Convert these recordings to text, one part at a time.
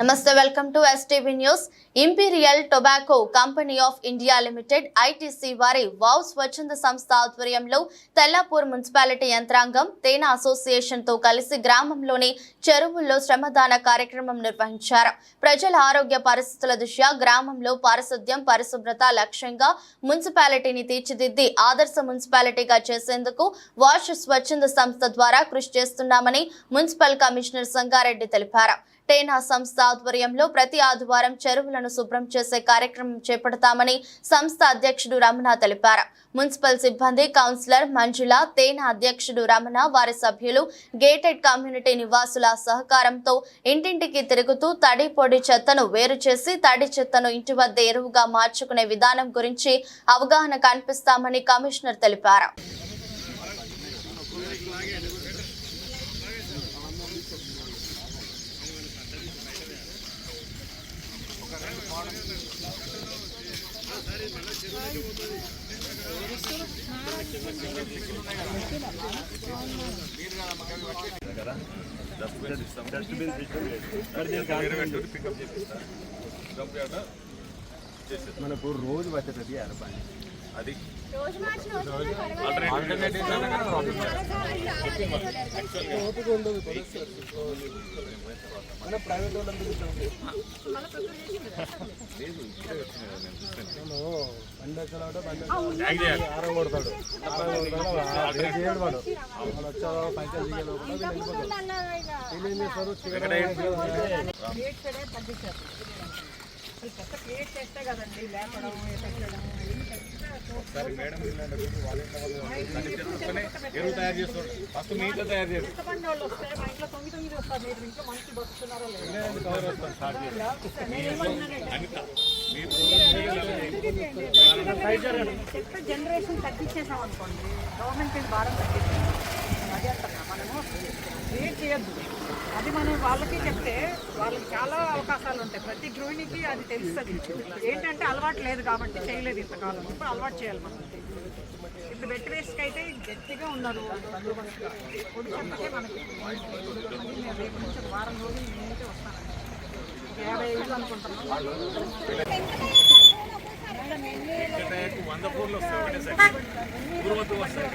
నమస్తే welcome to STV news imperial tobacco company of India limited ITC వారి wow స్వచ్ఛంద సంస్థ ఆధ్వర్యంలో తెల్లాపూర్ మున్సిపాలిటీ యంత్రాంగం తేనె అసోసియేషన్తో కలిసి గ్రామంలోని చెరువుల్లో శ్రమదాన కార్యక్రమం నిర్వహించారు. ప్రజల ఆరోగ్య పరిస్థితుల దృష్ట్యా గ్రామంలో పారిశుద్ధ్యం పరిశుభ్రత లక్ష్యంగా మున్సిపాలిటీని తీర్చిదిద్ది ఆదర్శ మున్సిపాలిటీగా చేసేందుకు వాష్ స్వచ్ఛంద సంస్థ ద్వారా కృషి చేస్తున్నామని మున్సిపల్ కమిషనర్ సంగారెడ్డి తెలిపారు. టేనా సంస్థ ఆధ్వర్యంలో ప్రతి ఆదివారం చెరువులను శుభ్రం చేసే కార్యక్రమం చేపడతామని సంస్థ అధ్యక్షుడు రమణ తెలిపారు. మున్సిపల్ సిబ్బంది కౌన్సిలర్ మంజుల తేనా అధ్యక్షుడు రమణ వారి సభ్యులు గేటెడ్ కమ్యూనిటీ నివాసుల సహకారంతో ఇంటింటికి తిరుగుతూ తడి పొడి చెత్తను వేరు చేసి తడి చెత్తను ఇంటి వద్ద ఎరువుగా మార్చుకునే విధానం గురించి అవగాహన కల్పిస్తామని కమిషనర్ తెలిపారు. మనకు రోజు వచ్చేటది అరపాయి అది మన ప్రైవేట్ వాళ్ళందరూ బండి వచ్చాడు బండి ఆరో కొడతాడు. ఒకసారి మేడం వాడు వాళ్ళు ఎరువు తయారు చేస్తారు. ఫస్ట్ మీతో తయారు చేస్తారు. వాళ్ళు వస్తే మంచి జనరేషన్ తగ్గించేసాం అనుకోండి గవర్నమెంట్ భారం తగ్గించాం మనము క్రియేట్ చేయొద్దు. అది మనం వాళ్ళకి చెప్తే వాళ్ళకి చాలా అవకాశాలు ఉంటాయి. ప్రతి గృహిణికి అది తెలుస్తుంది. ఏంటంటే అలవాటు లేదు కాబట్టి చేయలేదు ఇంతకాలం. ఇప్పుడు అలవాటు చేయాలి మనం. ఇప్పుడు వెట్ వేస్ట్కి అయితే గట్టిగా ఉన్నారు. పొడి చెత్తకే మనకి. అది రేపు నుంచి వారం రోజులు నేనైతే వస్తాను. యాభై ఐదు అనుకుంటున్నాను. వంద వస్తాయి వస్తాయి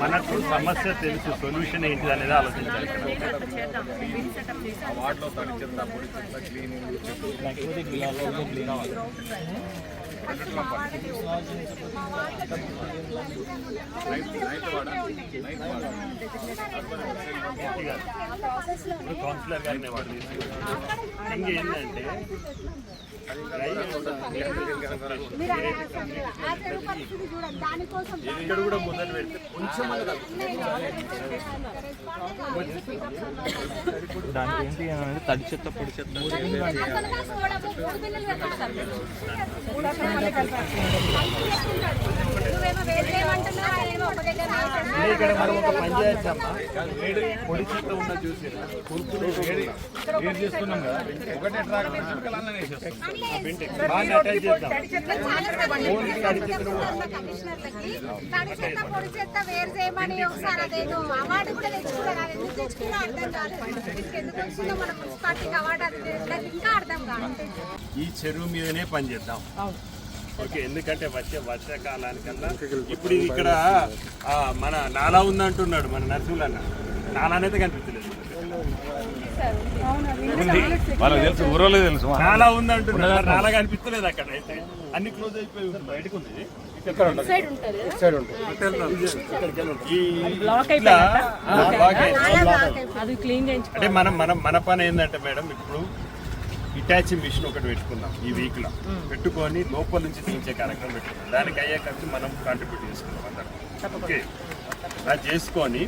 మనకు సమస్య తెలుసు సొల్యూషన్ ఏంటి అనేది ఆలోచించాలి వాటిలో తడి చెత్త పొడి చెత్త క్లీనింగ్ కౌన్సిలర్ గారిని వాడు ఇంకేంటంటే ఇక్కడ కూడా మొదలు పెడితే కొంచెం దానికి ఏంటి అనేది తడి చెత్త పొడి చెత్త. ఇక్కడ మనం ఒక పని పొడి ఉన్న చూసి వేడి చేస్తున్నాం కదా ఒకటే బాగా అటాచ్ చేద్దాం. ఈ చెరువు మీదనే పని చేద్దాం. ఓకే ఎందుకంటే వచ్చే వర్షాకాలానికల్లా ఇప్పుడు ఇక్కడ ఆ, మన నాలా ఉందంటున్నాడు మన నరసింహన్న నాలా అనేది కనిపించలేదు వాళ్ళకి తెలుసు ఊరోలే తెలుసు. నాలా ఉందంటున్నాడు నాలా కనిపించలేదు అక్కడ. అయితే అన్ని క్లోజ్ అయిపోయి ఉంది బయటకు ఉంది. అంటే. మనం మనం మన పని ఏంటంటే మేడం ఇప్పుడు ఇటాచి మిషన్ ఒకటి పెట్టుకుందాం ఈ వీక్లో. పెట్టుకొని లోపల నుంచి తీయించే కార్యక్రమం పెట్టుకుందాం. దానికి అయ్యే ఖర్చు మనం కాంట్రిబ్యూట్ చేసుకుందాం అందరం. ఓకే అది చేసుకొని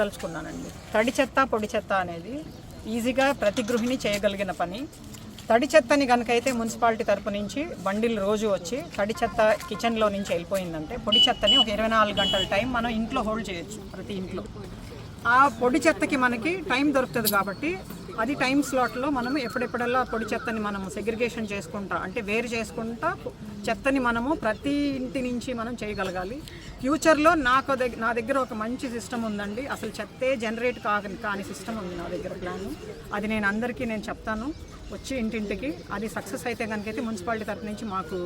దలుచుకున్నానండి తడి చెత్త పొడి చెత్త అనేది ఈజీగా ప్రతి గృహిణి చేయగలిగిన పని. తడి చెత్తని కనుకైతే మున్సిపాలిటీ తరపు నుంచి బండిలు రోజు వచ్చి తడి చెత్త కిచెన్లో నుంచి వెళ్ళిపోయిందంటే పొడి చెత్తని ఒక ఇరవై నాలుగు గంటల టైం మనం ఇంట్లో హోల్డ్ చేయొచ్చు ప్రతి ఇంట్లో. ఆ పొడి చెత్తకి మనకి టైం దొరుకుతుంది కాబట్టి అది టైం స్లాట్లో మనం ఎప్పుడెప్పుడల్లా పొడి చెత్తని మనం సెగ్రిగేషన్ చేసుకుంటా అంటే వేరు చేసుకుంటా చెత్తని మనము ప్రతి ఇంటి నుంచి మనం చేయగలగాలి. ఫ్యూచర్లో నాకు దగ్గర నా దగ్గర ఒక మంచి సిస్టమ్ ఉందండి. అసలు చెత్తే జనరేట్ కాని కాని సిస్టమ్ ఉంది నా దగ్గర ప్లాన్. అది నేను అందరికీ నేను చెప్తాను. వచ్చి ఇంటింటికి. అది సక్సెస్ అయితే కనుకైతే మున్సిపాలిటీ తరఫు నుంచి మాకు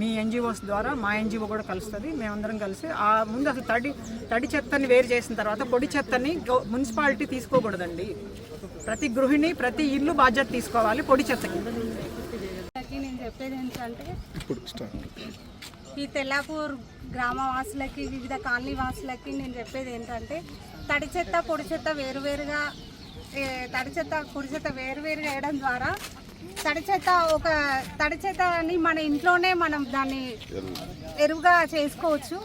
మీ ఎన్జిఓస్ ద్వారా మా ఎన్జిఓ కూడా కలుస్తుంది. మేమందరం కలిసి ఆ ముందు అసలు తడి తడి చెత్తని వేరు చేసిన తర్వాత పొడి చెత్తని మున్సిపాలిటీ తీసుకోకూడదండి. ప్రతి గృహిణి ప్రతి ఇల్లు బాధ్యత తీసుకోవాలి పొడి చెత్తకి. నేను చెప్పేది ఏంటంటే ఈ తెల్లాపూర్ గ్రామ వాసులకి వివిధ కాలనీ వాసులకి నేను చెప్పేది ఏంటంటే తడి చెత్త పొడి చెత్త వేరువేరుగా తడి చెత్త పొడి చెత్త వేరువేరుగా వేయడం ద్వారా తడి చెత్త ఒక తడి చెత్తని మన ఇంట్లోనే మనం దాన్ని ఎరువుగా చేసుకోవచ్చు.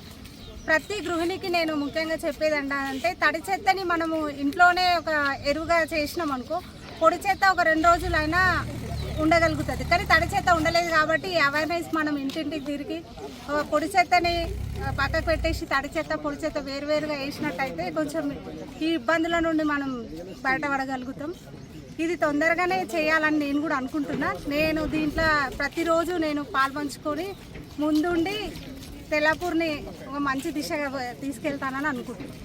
ప్రతి గృహిణికి నేను ముఖ్యంగా చెప్పేది అంటే తడి చెత్తని మనము ఇంట్లోనే ఒక ఎరువుగా చేసినాం అనుకో పొడి చెత్త ఒక రెండు రోజులైనా ఉండగలుగుతుంది. కానీ తడి చెత్త ఉండలేదు కాబట్టి అవేర్నెస్ మనం ఇంటింటికి తిరిగి పొడి చెత్తని పక్కకు పెట్టేసి తడి చెత్త పొడి చెత్త వేరువేరుగా వేసినట్టయితే కొంచెం ఈ ఇబ్బందుల నుండి మనం బయటపడగలుగుతాం. ఇది తొందరగానే చేయాలని నేను కూడా అనుకుంటున్నా. నేను దీంట్లో ప్రతిరోజు నేను పాల్పంచుకొని ముందుండి తెల్లపూరిని ఒక మంచి దిశగా తీసుకెళ్తానని అనుకుంటున్నాను